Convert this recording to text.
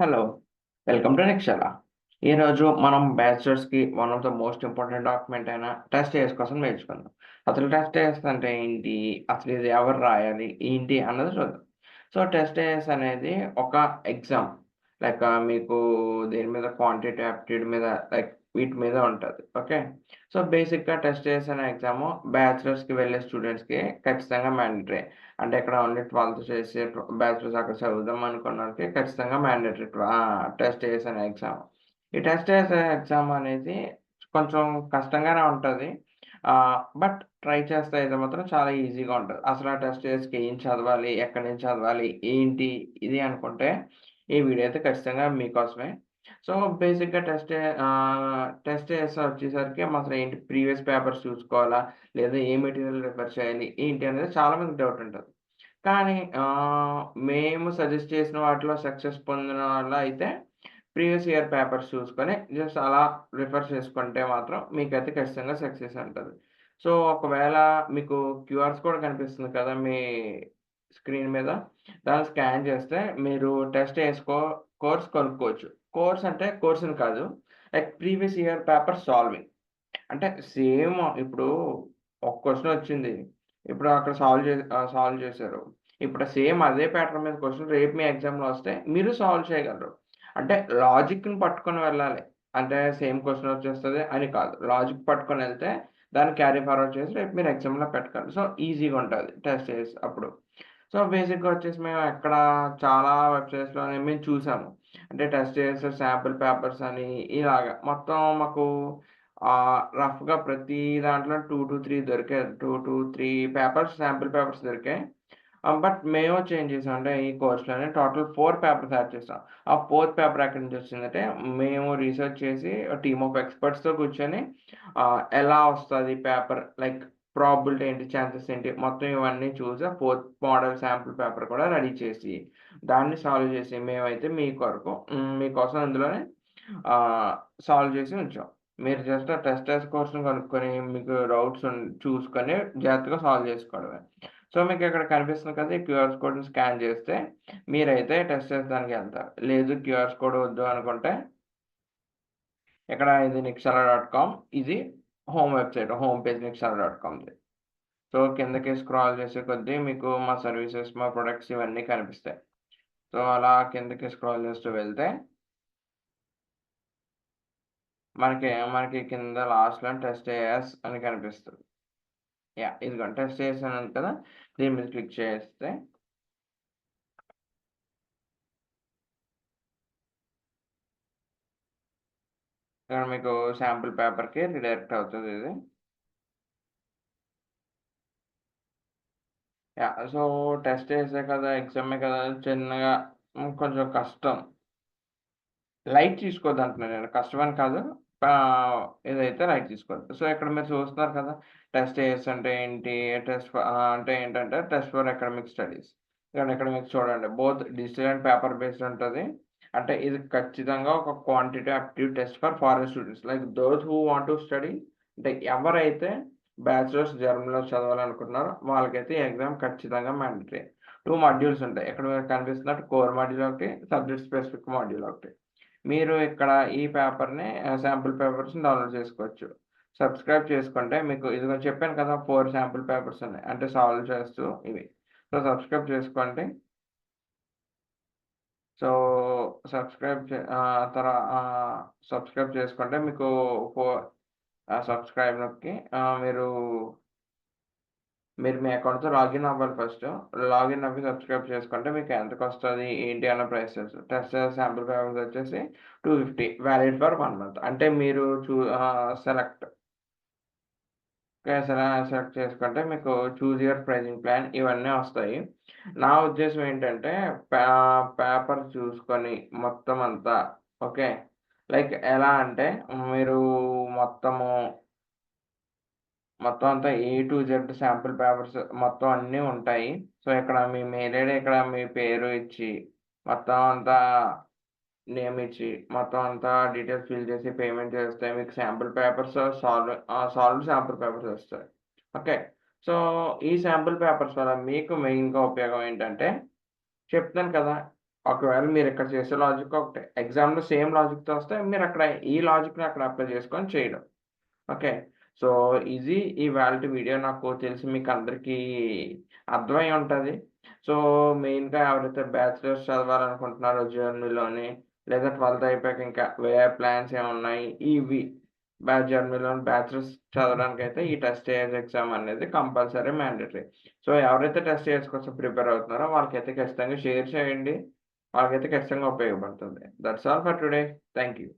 Hello welcome to Nextra ఈరోజు మనం బ్యాచిలర్స్కి one of the most important document అయిన test days కోసం నేర్చుకుందాం. అసలు టెస్ట్ డేస్ అంటే ఏంటి? అసలు ఇది ఎవరు రాయాలి? ఏంటి అన్నది చూద్దాం. సో టెస్ట్ డేస్ అనేది ఒక ఎగ్జామ్ లైక్ మీకు దేని మీద క్వాంటిటీ యాప్టిట్యూడ్ మీద లైక్ వీటి మీద ఉంటుంది. ఓకే? సో బేసిక్గా టెస్ట్ చేసిన ఎగ్జామ్ బ్యాచిలర్స్కి వెళ్ళే స్టూడెంట్స్కి ఖచ్చితంగా మ్యాండేటరీ అంటే ఇక్కడ ఓన్లీ ట్వెల్త్ చేసి బ్యాచిలర్స్ అక్కడ చదువుదాం అనుకున్నకి ఖచ్చితంగా మ్యాండేటరీ టెస్ట్ చేసిన ఎగ్జామ్. ఈ టెస్ట్ చేసే ఎగ్జామ్ అనేది కొంచెం కష్టంగానే ఉంటుంది. బట్ ట్రై చేస్తే అయితే మాత్రం చాలా ఈజీగా ఉంటుంది. అసలు ఆ టెస్ట్ చేసి ఏం చదవాలి ఎక్కడి నుంచి చదవాలి ఏంటి ఇది అనుకుంటే ఈ వీడియో అయితే ఖచ్చితంగా మీకోసమే. సో బేసిక్గా టెస్ట్ టెస్ట్ డేస్ వచ్చేసరికి అసలు ఏంటి ప్రీవియస్ పేపర్స్ చూసుకోవాలా లేదా ఏ మెటీరియల్ రిఫర్ చేయాలి ఏంటి అనేది చాలా మంది డౌట్ ఉంటుంది. కానీ మేము సజెస్ట్ చేసిన వాటిలో సక్సెస్ పొందిన వల్ల అయితే ప్రీవియస్ ఇయర్ పేపర్స్ చూసుకొని జస్ట్ అలా రిఫర్ చేసుకుంటే మాత్రం మీకైతే ఖచ్చితంగా సక్సెస్ ఉంటుంది. సో ఒకవేళ మీకు క్యూఆర్స్ కూడా కనిపిస్తుంది కదా మీ స్క్రీన్ మీద దాన్ని స్కాన్ చేస్తే మీరు టెస్ట్ వేసుకో కోర్స్ కొనుక్కోవచ్చు. కోర్స్ అంటే కోర్సుని కాదు like previous year paper solving. అంటే సేమ్ ఇప్పుడు ఒక క్వశ్చన్ వచ్చింది ఇప్పుడు అక్కడ సాల్వ్ చే సాల్వ్ చేశారు. ఇప్పుడు సేమ్ అదే ప్యాటర్న్ మీద క్వశ్చన్ రేపు మీ ఎగ్జామ్లో వస్తే మీరు సాల్వ్ చేయగలరు. అంటే లాజిక్ని పట్టుకొని వెళ్ళాలి. అంటే సేమ్ క్వశ్చన్ వచ్చేస్తుంది అని కాదు. లాజిక్ పట్టుకొని వెళ్తే దాన్ని క్యారీ ఫార్వర్డ్ చేసి రేపు మీరు ఎగ్జామ్లో పెట్టగలరు. సో ఈజీగా ఉంటుంది టెస్ట్ చేసి అప్పుడు సో బేసిక్గా వచ్చేసి మేము ఎక్కడ చాలా వెబ్సైట్స్లోనే మేము చూసాము. అంటే టెస్ట్ చేసే శాంపుల్ పేపర్స్ అని ఇలాగా. మొత్తం మాకు రఫ్గా ప్రతి దాంట్లో టూ టు త్రీ దొరికాయి. Two to three papers sample papers దొరికాయి. బట్ మేము చేంజ్ చేసాం. అంటే ఈ కోర్స్లోనే టోటల్ ఫోర్ పేపర్స్ యాడ్ చేస్తాం ఆ ఫోర్త్ పేపర్ ఎక్కడి నుంచి వచ్చిందంటే మేము రీసెర్చ్ చేసి టీమ్ ఆఫ్ ఎక్స్పర్ట్స్తో కూర్చొని ఎలా వస్తుంది పేపర్? లైక్ ప్రాబిలిటీ ఏంటి ఛాన్సెస్ ఏంటి మొత్తం ఇవన్నీ చూసి ఫోర్త్ మోడల్ శాంపుల్ పేపర్ కూడా రెడీ చేసి దాన్ని సాల్వ్ చేసి మేమైతే మీ కొరకు మీకోసం అందులోనే సాల్వ్ చేసి ఉంచాం. మీరు జస్ట్ టెస్ట్ టెస్ట్ కోసం కనుక్కొని మీకు డౌట్స్ చూసుకొని జాగ్రత్తగా సాల్వ్ చేసుకోవడమే. సో మీకు ఇక్కడ కనిపిస్తుంది కదా ఈ క్యూఆర్ కోడ్ని స్కాన్ చేస్తే మీరైతే టెస్ట్ చేసేదానికి వెళ్తారు. లేదు క్యూఆర్ కోడ్ వద్దు అనుకుంటే ఇక్కడ ఇది నిక్షల డాట్ కామ్ ఇది home website home page Nikshala dot కామ్ది so కిందకి స్క్రాల్ చేసే కొద్దీ మీకు మా సర్వీసెస్ మా ప్రొడక్ట్స్ ఇవన్నీ కనిపిస్తాయి. సో అలా కిందకి స్క్రాల్ చేస్తూ వెళ్తే మనకి మనకి కింద లాస్ట్లో టెస్ట్ ఏఎస్ అని కనిపిస్తుంది. యా ఇదిగో టెస్ట్ చేసాను కదా దీని మీద క్లిక్ చేస్తే ఇక్కడ మీకు శాంపుల్ పేపర్కి రిడైరెక్ట్ అవుతుంది ఇది. యా సో టెస్ట్ చేసే కదా ఎగ్జామే కదా చిన్నగా కొంచెం కష్టం. లైట్ తీసుకోవద్దు అంటున్నాను నేను కష్టం అని కాదు ఇదైతే లైట్ తీసుకోవద్దు. సో ఇక్కడ మీరు చూస్తున్నారు కదా టెస్ట్ ఏఎస్ అంటే ఏంటి టెస్ట్ అంటే ఏంటంటే టెస్ట్ ఫర్ అకాడమిక్ స్టడీస్. ఇక్కడ ఎకడమిక్స్ చూడండి both digital and paper based ఉంటుంది. అంటే ఇది ఖచ్చితంగా ఒక quantity active test for foreign students like those who want to study అంటే ఎవరైతే బ్యాచిలర్స్ జర్మనీలో చదవాలనుకుంటున్నారో వాళ్ళకైతే ఎగ్జామ్ ఖచ్చితంగా మ్యాండటరీ టూ మాడ్యూల్స్ ఉంటాయి. ఇక్కడ మీరు కనిపిస్తున్నట్టు కోర్ మాడ్యూల్ ఒకటి సబ్జెక్ట్ స్పెసిఫిక్ మాడ్యూల్ ఒకటి. మీరు ఇక్కడ ఈ పేపర్ని శాంపుల్ పేపర్స్ని డౌన్లోడ్ చేసుకోవచ్చు. సబ్స్క్రైబ్ చేసుకుంటే మీకు ఇది చెప్పాను కదా ఫోర్ శాంపుల్ పేపర్స్ ఉన్నాయి. అంటే సాల్వ్ చేస్తూ ఇవి. సో సబ్స్క్రైబ్ చేసుకోండి సో సబ్స్క్రైబ్ తర్వాత సబ్స్క్రైబ్ చేసుకుంటే మీకు ఫోర్ సబ్స్క్రైబ్ నొక్కి మీరు మీరు మీ అకౌంట్తో లాగిన్ అవ్వాలి ఫస్ట్. లాగిన్ అవ్వి సబ్స్క్రైబ్ చేసుకుంటే మీకు ఎంతకు వస్తుంది ఏంటి అన్న ప్రైసెస్. టెస్ట్ శాంపుల్ పేపర్స్ వచ్చేసి two fifty valid for one month. అంటే మీరు చూ సెలెక్ట్ సెలెక్ట్ చేసుకుంటే మీకు చూజ్ యువర్ ప్రైజింగ్ ప్లాన్ ఇవన్నీ వస్తాయి. నా ఉద్దేశం ఏంటంటే పేపర్ చూసుకొని మొత్తం అంతా ఓకే? లైక్ ఎలా అంటే మీరు మొత్తము మొత్తం అంతా A to Z sample papers మొత్తం అన్నీ ఉంటాయి. సో ఇక్కడ మీ మెయిల్ ఇక్కడ మీ పేరు ఇచ్చి మొత్తం అంతా నేమ్ ఇచ్చి మొత్తం అంతా డీటెయిల్స్ ఫిల్ చేసి పేమెంట్ చేస్తే మీకు sample papers solve solve sample papers వస్తాయి. ఓకే సో ఈ శాంపుల్ పేపర్స్ వల్ల మీకు మెయిన్గా ఉపయోగం ఏంటంటే చెప్తాను కదా ఒకవేళ మీరు ఇక్కడ చేసే లాజిక్ ఒకటే. ఎగ్జామ్లో సేమ్ లాజిక్తో వస్తే మీరు అక్కడ ఈ లాజిక్ని అక్కడ అప్లై చేసుకొని చేయడం. ఓకే సో ఇది వాలిటీ వీడియో నాకు తెలిసి మీకు అందరికీ అర్థమై ఉంటుంది. సో మెయిన్గా ఎవరైతే బ్యాచిలర్స్ చదవాలనుకుంటున్నారో జర్నీలోని లేదా ట్వెల్త్ అయిపోయాక ఇంకా వేరే ప్లాన్స్ ఏమున్నాయి ఇవి బ్యాచ్ జర్నీలో బ్యాచులర్స్ చదవడానికి అయితే ఈ టెస్ట్ ఏజ్ ఎగ్జామ్ అనేది కంపల్సరీ మ్యాండేటరీ సో ఎవరైతే టెస్ట్ ఇయర్స్ కోసం ప్రిపేర్ అవుతున్నారో వాళ్ళకైతే ఖచ్చితంగా షేర్ చేయండి. వాళ్ళకైతే ఖచ్చితంగా ఉపయోగపడుతుంది. That's all for today thank you